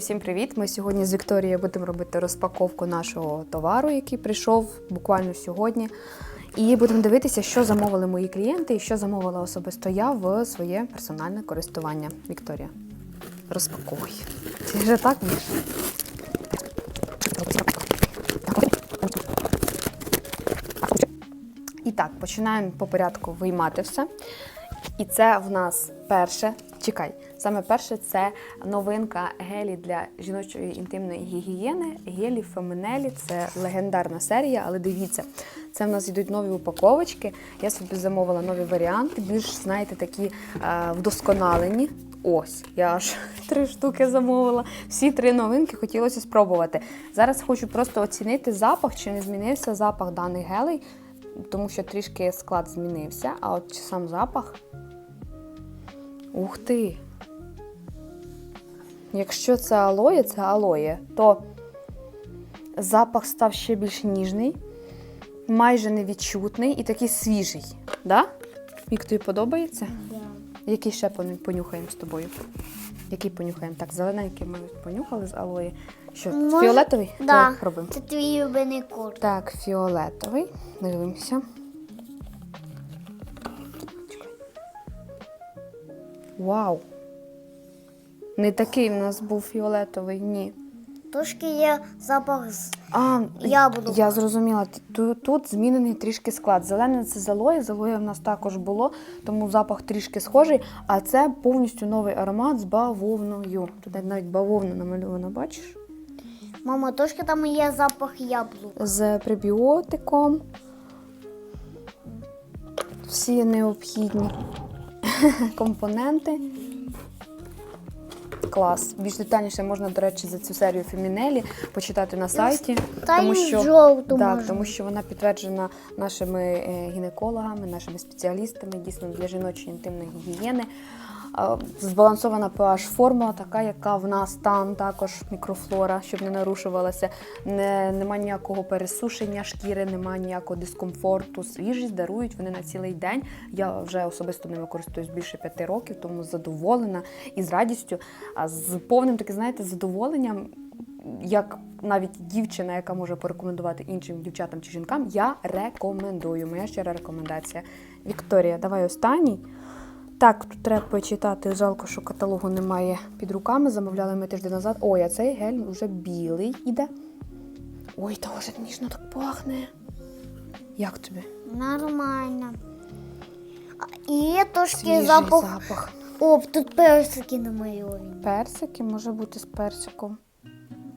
Всім привіт! Ми сьогодні з Вікторією будемо робити розпаковку нашого товару, який прийшов буквально сьогодні. І будемо дивитися, що замовили мої клієнти і що замовила особисто я в своє персональне користування. Вікторія, розпаковуй. Це вже так Міш? І так, починаємо по порядку виймати все. І це в нас перше. Чекай, саме перше це новинка гелі для жіночої інтимної гігієни. Гелі Феминелі. Це легендарна серія, але дивіться, це в нас йдуть нові упаковочки. Я собі замовила нові варіанти, більш, знаєте, такі е, вдосконалені. Ось, я аж три штуки замовила. Всі три новинки хотілося спробувати. Зараз хочу просто оцінити запах, чи не змінився запах даних гелей, тому що трішки склад змінився, а от сам запах. Ух ти! Якщо це алоє, це алоє, то запах став ще більш ніжний, майже невідчутний і такий свіжий. Да? Вік, тобі подобається? Який ще понюхаємо з тобою? Який понюхаємо? Так, зелененький ми понюхали з алої. Що, Може- фіолетовий? Да. Давай пробуємо. Це твій улюблений колір. Так, фіолетовий. Дивимося. Вау! Не такий в нас був фіолетовий, ні. Трошки є запах з А, Яблука. я зрозуміла. Тут, тут змінений трішки склад. Зелене це залоє, залоє в нас також було, тому запах трішки схожий. А це повністю новий аромат з бавовною. Тут навіть бавовна намальована, бачиш? мама, трошки там є запах яблук. з пребіотиком. Всі необхідні компоненти. Клас. Більш детальніше можна, до речі, за цю серію Фемінелі почитати на сайті. Тому що, так, тому що вона підтверджена нашими е, гінекологами, нашими спеціалістами, дійсно для жіночої інтимної гігієни. Збалансована pH формула, така, яка в нас там також мікрофлора, щоб не нарушувалася. Не, нема ніякого пересушення шкіри, нема ніякого дискомфорту. Свіжість дарують вони на цілий день. Я вже особисто ними користуюсь більше п'яти років, тому задоволена і з радістю, а з повним таки, знаєте, задоволенням. Як навіть дівчина, яка може порекомендувати іншим дівчатам чи жінкам, я рекомендую. Моя щира рекомендація. Вікторія, давай останній. Так, тут треба почитати. Жалко, що каталогу немає під руками. Замовляли ми тиждень назад. Ой, а цей гель вже білий іде. Ой, та вже ніжно так пахне. Як тобі? Нормально. І трошки запах. запах. Оп, тут персики намальовані. Персики може бути з персиком.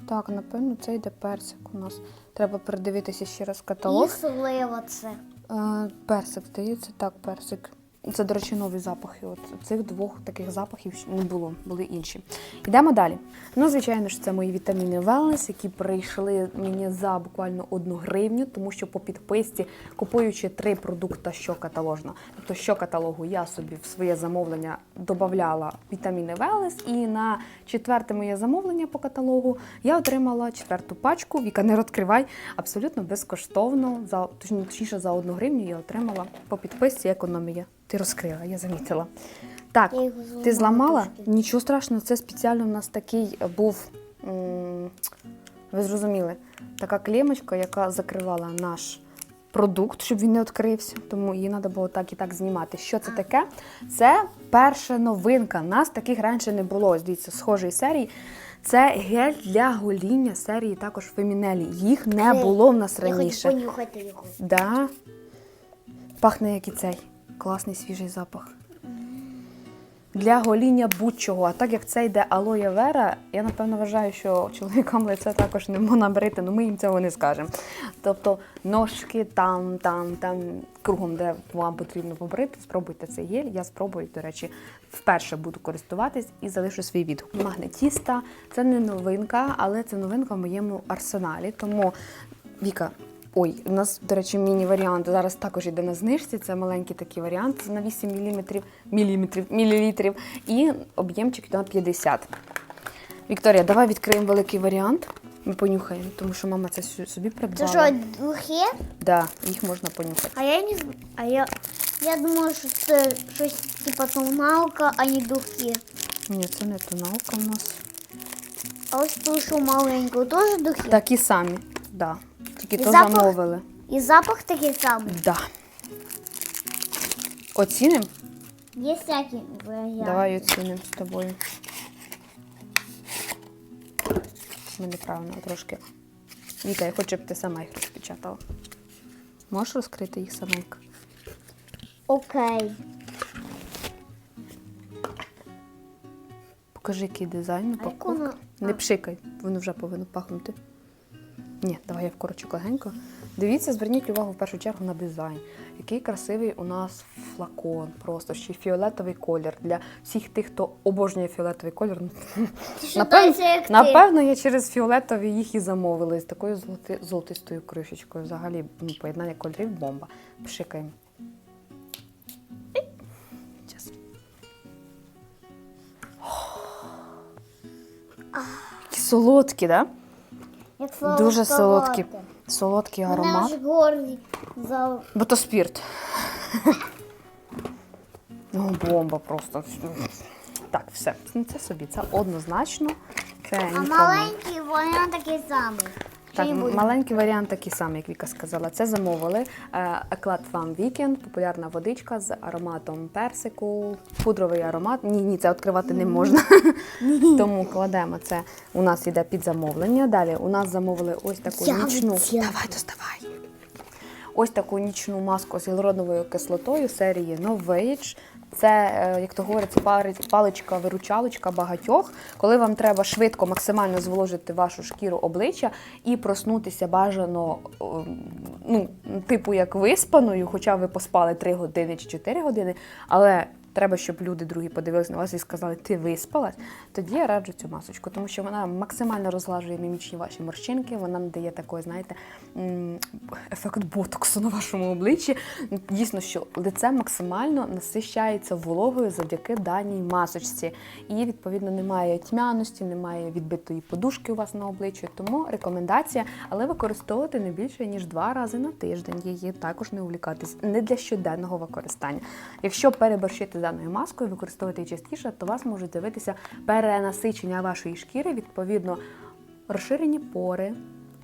Так, напевно, це йде персик у нас. Треба передивитися ще раз І каталог. слива це. Е, Персик, здається, так, персик. Це, до речі, нові запахи. От цих двох таких запахів не було, були інші. Йдемо далі. Ну, звичайно ж, це мої вітаміни Wellness, які прийшли мені за буквально одну гривню, тому що по підписці, купуючи три продукти щокаталожно, тобто щокаталогу я собі в своє замовлення додавала вітаміни Wellness, і на четверте моє замовлення по каталогу я отримала четверту пачку. Віка, не розкривай, абсолютно безкоштовно. За точніше за одну гривню я отримала по підписці економія. Ти розкрила, я замітила. Так, Я його зламала ти зламала? трошки. Нічого страшного, це спеціально в нас такий був. м, Ви зрозуміли, така клемочка, яка закривала наш продукт, щоб він не відкрився. Тому її треба було так і так знімати. Що це таке? Це перша новинка. Нас таких раніше не було. Ось дивіться, схожої серії. Це гель для гоління серії також Фемінелі. Їх не Це- було в нас Я хочу раніше. понюхати його. Да. Пахне як і цей. Класний свіжий запах. Для гоління будь-чого. А так як це йде алоє вера, я напевно вважаю, що чоловікам лице також не можна брити, але ми їм цього не скажемо. Тобто ножки там, там, там, кругом, де вам потрібно побрити, спробуйте цей гель. Я спробую, до речі, вперше буду користуватись і залишу свій відгук. Магнетіста це не новинка, але це новинка в моєму арсеналі. Тому Віка, Ой, у нас, до речі, міні-варіант зараз також йде на знижці. Це маленький такий варіант на 8 міліметрів, міліметрів, мілілітрів і об'ємчик на 50. Вікторія, давай відкриємо великий варіант. Ми понюхаємо, тому що мама це собі Це придбала. що, духи? Да, їх можна понюхати. А я не. А я, я думала, що це щось типу тоналка, а не духи. Ні, це не тоналка у нас. А ось ту, що маленьку, теж духи? Такі самі, да. Тільки то запах? замовили. І запах такий самий. Да. Оцінимо? Є всякі варіанти. Давай оцінимо з тобою. Ми неправильно трошки. Віка, я хочу, щоб ти сама їх розпечатала. Можеш розкрити їх саменько? Окей. Покажи, який дизайн, А як упаковка. воно? Не пшикай, воно вже повинно пахнути. Ні, давай я вкорочу легенько. Дивіться, зверніть увагу в першу чергу на дизайн. Який красивий у нас флакон, просто ще фіолетовий колір. Для всіх тих, хто обожнює фіолетовий колір. що Напевно, напевно, я через фіолетовий їх і замовила з такою золоти, золотистою кришечкою. Взагалі, ну, поєднання кольорів бомба. Пшикаємо. Солодкі, так? Як Дуже солодковате. солодкі. Солодкий Мене аромат. Наш горлі за... Бо то спірт. Ну, бомба просто. Так, все. Ну, Це собі. Це однозначно. Це А нікому. маленький вони такий самий. Так, маленький варіант такий самий, як Віка сказала. Це замовили. Е, Еклад Farm Weekend, популярна водичка з ароматом персику, пудровий аромат. Ні, ні, це відкривати не можна. Тому кладемо це. У нас йде під замовлення. Далі у нас замовили ось таку Я нічну. відтягую. Давай, доставай. Ось таку нічну маску з гіалуроновою кислотою серії Novage. Це, е, як то говориться, паличка-виручалочка багатьох, коли вам треба швидко, максимально зволожити вашу шкіру обличчя і проснутися бажано, ну, типу як виспаною, хоча ви поспали 3 години чи 4 години, але треба, щоб люди другі подивилися на вас і сказали, ти виспалась, тоді я раджу цю масочку, тому що вона максимально розглажує мімічні ваші морщинки, вона надає такої, знаєте, ефект ботоксу на вашому обличчі. Дійсно, що лице максимально насищається вологою завдяки даній масочці. І, відповідно, немає тьмяності, немає відбитої подушки у вас на обличчі. Тому рекомендація, але використовувати не більше ніж два рази на тиждень. Її також не увлікатись, не для щоденного використання. Якщо переборщити даною маскою, використовувати її частіше, то у вас можуть з'явитися перенасичення вашої шкіри, відповідно, розширені пори,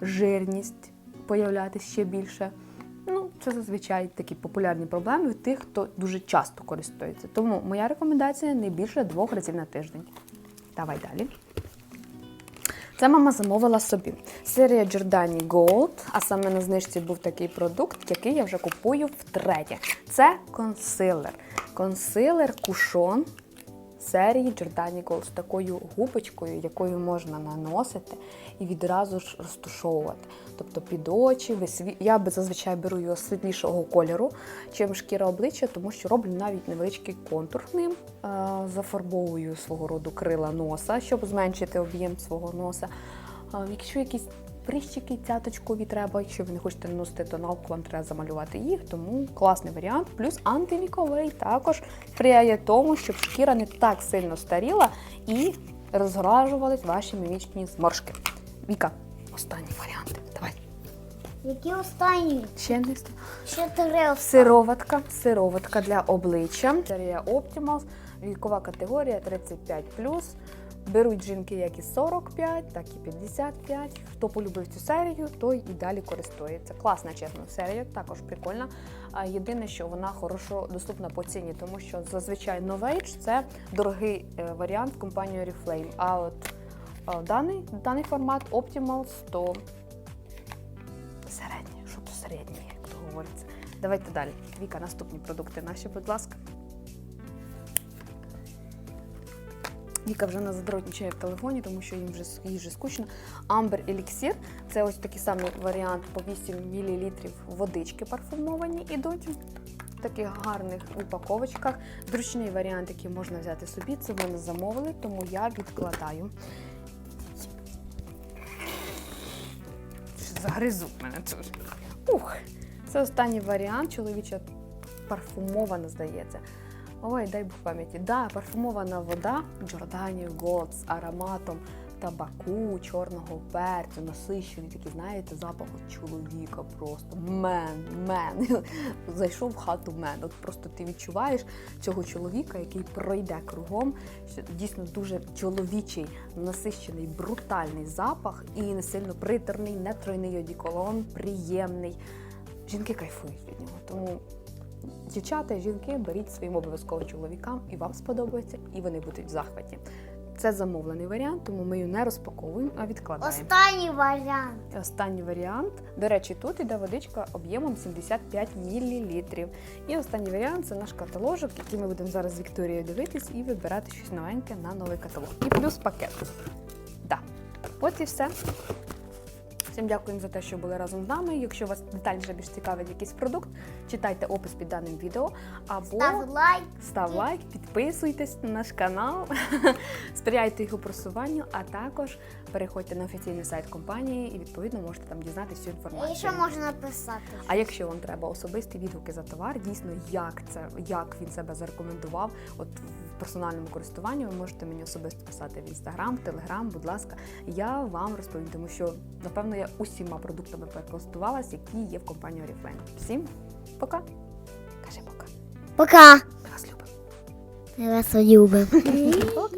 жирність появлятися ще більше. Ну, це зазвичай такі популярні проблеми у тих, хто дуже часто користується. Тому моя рекомендація не більше двох разів на тиждень. Давай далі. Це мама замовила собі. Серія Giordani Gold, а саме на знижці був такий продукт, який я вже купую втретє. Це консилер. Консилер кушон серії Giordani Gold з такою губочкою, якою можна наносити і відразу ж розтушовувати. Тобто під очі, висві... я зазвичай беру його світлішого кольору, чим шкіра обличчя, тому що роблю навіть невеличкий контур ним, е, зафарбовую свого роду крила носа, щоб зменшити об'єм свого носа. Якщо якісь прищики, цяточкові треба, якщо ви не хочете наносити тоналку, вам треба замалювати їх, тому класний варіант. Плюс антивіковий також сприяє тому, щоб шкіра не так сильно старіла і розгражувались ваші мімічні зморшки. Віка, останній варіант. Давай. Які останні? Ще не Ще три Сироватка, сироватка для обличчя. Серія Optimals, вікова категорія 35+. Беруть жінки як і 45, так і 55. Хто полюбив цю серію, той і далі користується. Класна, чесно, серія, також прикольна. Єдине, що вона хорошо доступна по ціні, тому що зазвичай Novage – це дорогий е, варіант компанії Oriflame. А от е, даний, даний формат Optimals, то середнє, що то середнє, як то говориться. Давайте далі. Віка, наступні продукти наші, будь ласка. Віка вже не задротнічає в телефоні, тому що їм вже їй вже скучно. Amber Elixir – це ось такий самий варіант по 8 мл водички парфумовані ідуть. В таких гарних упаковочках. Зручний варіант, який можна взяти собі. Це мене замовили, тому я відкладаю. Загризу в мене тут. Ух, це останній варіант, чоловіча парфумована, здається. Ой, дай Бог пам'яті. Да, парфумована вода Giordani Gold з ароматом табаку, чорного перцю, насищений, такий, знаєте, запах чоловіка просто мен, мен. Зайшов в хату мен. От просто ти відчуваєш цього чоловіка, який пройде кругом. Дійсно дуже чоловічий, насищений, брутальний запах і не сильно приторний, не тройний одіколон, приємний. Жінки кайфують від нього. Тому дівчата жінки беріть своїм обов'язково чоловікам, і вам сподобається, і вони будуть в захваті. Це замовлений варіант, тому ми її не розпаковуємо, а відкладаємо. Останній варіант. Останній варіант. До речі, тут іде водичка об'ємом 75 мл. І останній варіант це наш каталожок, який ми будемо зараз з Вікторією дивитись і вибирати щось новеньке на новий каталог. І плюс пакет. Да. От і все. Всім дякуємо за те, що були разом з нами. Якщо вас детальніше більш цікавить якийсь продукт, читайте опис під даним відео або Став лайк. Став лайк, підписуйтесь на наш канал, сприяйте його просуванню, а також переходьте на офіційний сайт компанії і відповідно можете там дізнатися всю І інформацію. що можна написати? А якщо вам треба особисті відгуки за товар, дійсно як це, як він себе зарекомендував, от в персональному користуванні, ви можете мені особисто писати в інстаграм, в телеграм, будь ласка, я вам розповім, тому що напевно я усіма продуктами користувалась, які є в компанії Oriflame. Всім пока. Каже пока. Пока. Ми вас любимо. Ми вас любимо.